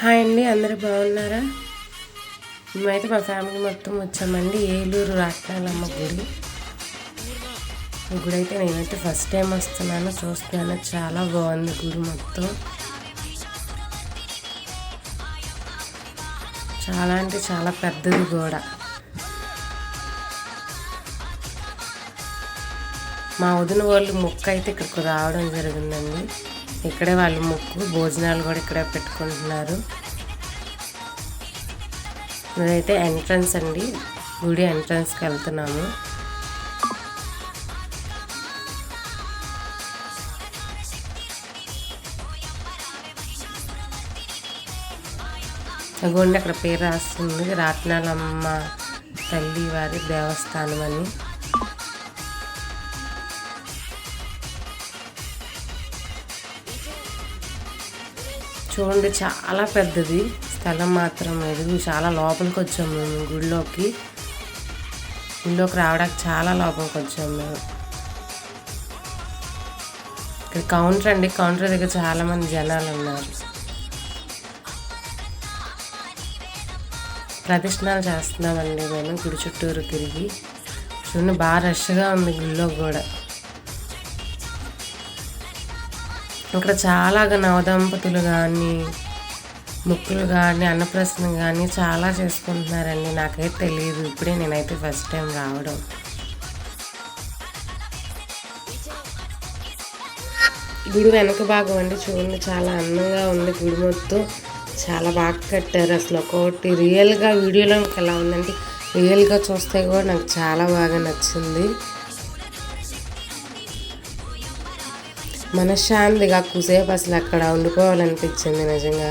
Hi అండి అందరూ బాగున్నారా? మేమైతే మా ఫ్యామిలీ మొత్తం వచ్చామండి ఏలూరు రాట్నాలమ్మ గుడి. ఈ గుడి అయితే నేనైతే ఫస్ట్ టైం వస్తున్నాను చూస్తున్నాను చాలా బాగుంది గుడి మొత్తం. చాలా అంటే చాలా పెద్దది కూడా మా వదిన వాళ్ళు మొక్క అయితే ఇక్కడికి రావడం జరిగిందండి. ఇక్కడే వాళ్ళు మొక్కు భోజనాలు కూడా ఇక్కడే పెట్టుకుంటున్నారు. ఇదైతే ఎంట్రన్స్ అండి. గుడి ఎంట్రన్స్కి వెళ్తున్నాము. గుండె అక్కడ పేరు రాస్తుంది. రాట్నాలమ్మ తల్లి వారి దేవస్థానం అని. చూడండి చాలా పెద్దది. స్థలం మాత్రం లేదు. చాలా లోపలికి వచ్చాము మేము గుడిలోకి. గుడిలోకి రావడానికి చాలా లోపలికి వచ్చాము మేము. ఇక్కడ కౌంటర్ అండి. కౌంటర్ దగ్గర చాలామంది జనాలు ఉన్నారు. ప్రదర్శనలు చేస్తున్నామండి మేము గుడి చుట్టూరు తిరిగి. చూడండి బాగా రష్గా ఉంది గుడిలో కూడా. ఇక్కడ చాలా నవదంపతులు కానీ ముక్కులు కానీ అన్నప్రసన్న కానీ చాలా చేసుకుంటున్నారండి. నాకైతే తెలియదు ఇప్పుడే నేనైతే ఫస్ట్ టైం రావడం. గుడి వెనక భాగం అండి. చూడండి చాలా అందంగా ఉంది గుడి మొత్తం. చాలా బాగా కట్టారు. అసలు ఒకటి రియల్గా వీడియోలో ఎలా ఉందంటే రియల్గా చూస్తే కూడా నాకు చాలా బాగా నచ్చింది. మనశ్శాంతిగా కుసేపు అసలు అక్కడ ఉండిపోవాలనిపించింది నిజంగా.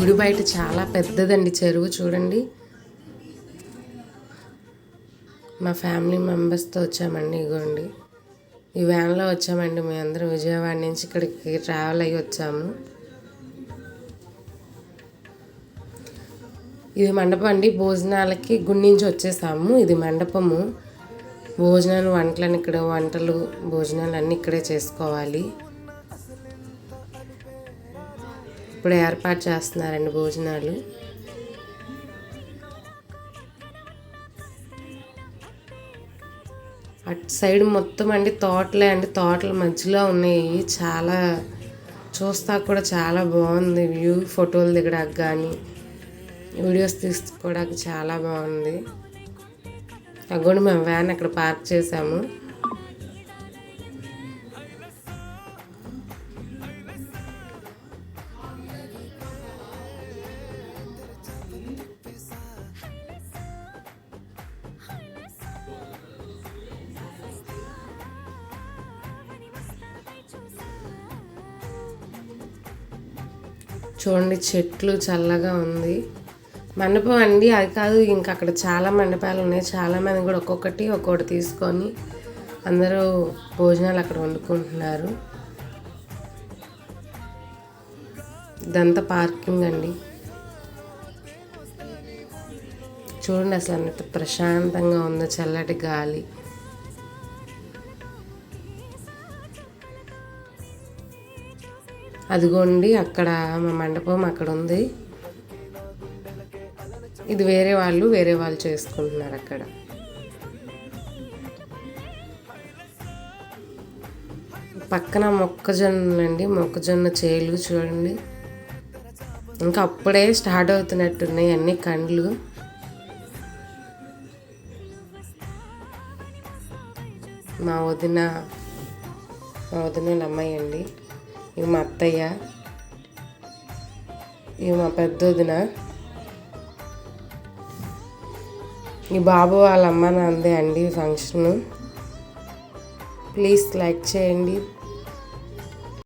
గుడి బయట చాలా పెద్దదండి చెరువు చూడండి. మా ఫ్యామిలీ మెంబర్స్తో వచ్చామండి ఇగోండి. ఈ వ్యాన్లో వచ్చామండి మేము అందరం విజయవాడ నుంచి ఇక్కడికి ట్రావెల్ అయ్యి వచ్చాము. ఇది మండపం అండి భోజనాలకి గుడి నుంచి వచ్చేసాము. ఇది మండపము. భోజనాలు వంటలను ఇక్కడ వంటలు భోజనాలు అన్నీ ఇక్కడే చేసుకోవాలి. ఇప్పుడు ఏర్పాటు చేస్తున్నారండి భోజనాలు. అటు సైడ్ మొత్తం అండి తోటలే అండి. తోటల మధ్యలో ఉన్నాయి. చాలా చూస్తా కూడా చాలా బాగుంది. వ్యూ ఫోటోలు దిగడానికి కానీ వీడియోస్ తీసుకోవడానికి చాలా బాగుంది. అక్కడ మేము వ్యాన్ అక్కడ పార్క్ చేసాము. చూడండి చెట్లు చల్లగా ఉంది. మండపం అండి అది కాదు ఇంకా అక్కడ చాలా మండపాలు ఉన్నాయి. చాలామంది కూడా ఒక్కొక్కటి ఒక్కొక్కటి తీసుకొని అందరూ భోజనాలు అక్కడ వండుకుంటున్నారు. ఇదంతా పార్కింగ్ అండి. చూడండి అసలు ఎంత ప్రశాంతంగా ఉందో చల్లటి గాలి. అదిగోండి అక్కడ మా మండపం అక్కడ ఉంది ఇది వేరే వాళ్ళు వేరే వాళ్ళు చేసుకుంటున్నారు అక్కడ. పక్కన మొక్కజొన్నలండి మొక్కజొన్న చేలు చూడండి. ఇంకా అప్పుడే స్టార్ట్ అవుతున్నట్టున్నాయి అన్ని కండ్లు. మా వదిన మా వదిన అమ్మాయి అండి. ఇక మా అత్తయ్య ఇవి మా పెద్ద వదిన ఈ బాబు వాళ్ళ అమ్మ నాందే అండి ఫంక్షన్. ప్లీజ్ లైక్ చేయండి.